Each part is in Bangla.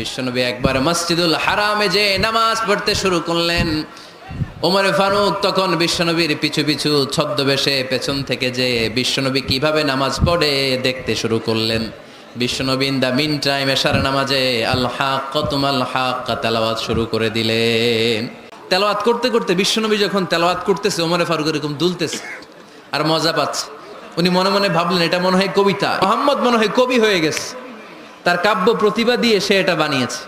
বিশ্বনবী একবার মসজিদুল হারামে যে নামাজ পড়তে শুরু করলেন, ওমরে ফারুক তখন বিশ্বনবীর পিছু পিছু ছদ্মবেশে পেছন থেকে যে বিশ্বনবী কীভাবে নামাজ পড়ে দেখতে শুরু করলেন। বিশ্বনবী দ্য মিন টাইম এশার নামাজে আল হাক কতুমাল হাক তেলাওয়াত শুরু করে দিলেন। তেলাওয়াত করতে করতে বিশ্বনবী যখন তেলাওয়াত করতেছে, ওমরে ফারুক এরকম দুলতেছে আর মজা পাচ্ছে। উনি মনে মনে ভাবলেন, এটা মনে হয় কবিতা। মোহাম্মদ মনে হয় কবি হয়ে গেছে। তার কাব্য প্রতিভা দিয়ে সে এটা বানিয়েছে।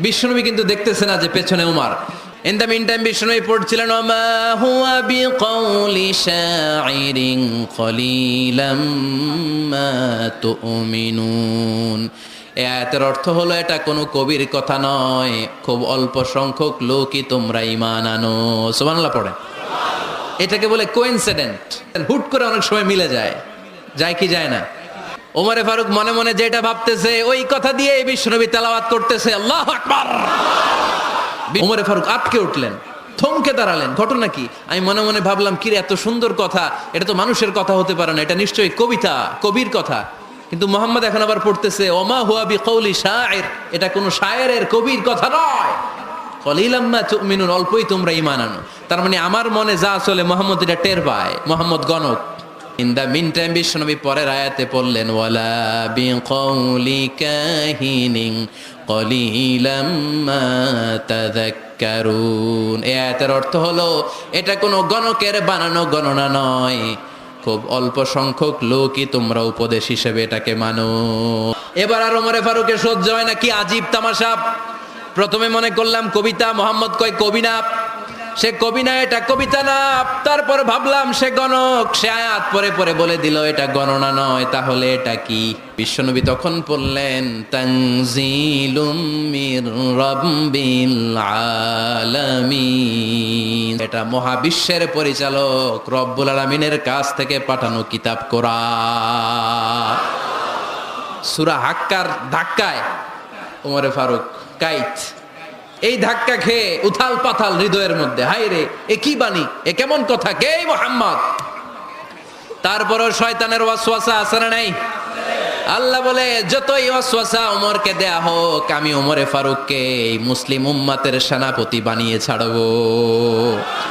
বিশ্বনবী কিন্তু দেখতেছে না যে পেছনে উমার। ইন দ্য মিন টাইম বিশ্বনবী পড়ছিলেন, ওমা হুয়া বিকৌলি শাইরিন কলিলাম মা অর্থ হলো, এটা কোনো কবির কথা নয়। খুব অল্প সংখ্যক লোকই তোমরা ইমান আনো। সুবহানাল্লাহ পড়ে। এটাকে বলে কোইন্সিডেন্ট হুট করে অনেক সময় মিলে যায়। যায় কি যায় না? ওমরে ফারুক মনে মনে যেটা ভাবতেছে, ওই কথা দিয়ে বিশ্বনবী তেলাওয়াত করতেছে, আল্লাহ আকবার। ওমরে ফারুক আটকে উঠলেন, থমকে দাঁড়ালেন। ঘটনা কি? আমি মনে মনে ভাবলাম কি এত সুন্দর কথা। এটা তো মানুষের কথা হতে পারে না, এটা নিশ্চয়ই কবিতা, কবির কথা। কিন্তু মোহাম্মদ এখন আবার পড়তেছে, ওমা হুয়া বি কৌলি শায়ের এটা কোনো শায়েরের কবির কথা নয়। কলিলাম্মা তুমিনুন, অল্পই তোমরা ইমান আনো। তার মানে আমার মনে যা চলে, মোহাম্মদ এটা টের পায়, মোহাম্মদ গণক। ইন দ্য মিন টাইম বিশ্বনবী পরের আয়াতে পড়লেন ওয়ালা বি কৌলি কাহিনিং কলিলাম্মা তাযাক্কারুন এই আয়াতের অর্থ হলো, এটা কোনো গণকের বানানো গণনা নয়। খুব অল্প সংখ্যক লোকই তোমরা উপদেশ হিসেবে এটাকে মানো। এবার আর ওমরে ফারুকের সহ্য হয় না, কি আজীব তামাশা। প্রথমে মনে করলাম কবিতা, মোহাম্মদ কয় কবি না। সে কবি না, এটা কবিতা না। তারপর ভাবলাম সে গণক। সে আয়াত পরে পরে বলে দিল, এটা গণনা নয়, তাহলে এটা কি? বিশ্বনবী তখন পড়লেন এটা মহাবিশ্বের পরিচালক রব্বুল আলামিনের কাছ থেকে পাঠানো কিতাব কোরআন। সুরা হাক্কার ধাক্কায় ওমরে ফারুক কাইত। এই ধাক্কা খেয়ে উথাল পাথাল হৃদয়ের মধ্যে হাই রে, এ কি বাণী? এ কেমন কথা? কে মোহাম্মদ? তারপরও শয়তানের ওয়াসওয়াসা আছে না নাই? আল্লাহ বলে, যতই ওয়াসওয়াসা ওমরকে দেয়া হোক, আমি ওমরে ফারুককে এই মুসলিম উম্মাতের সেনাপতি বানিয়ে ছাড়বো।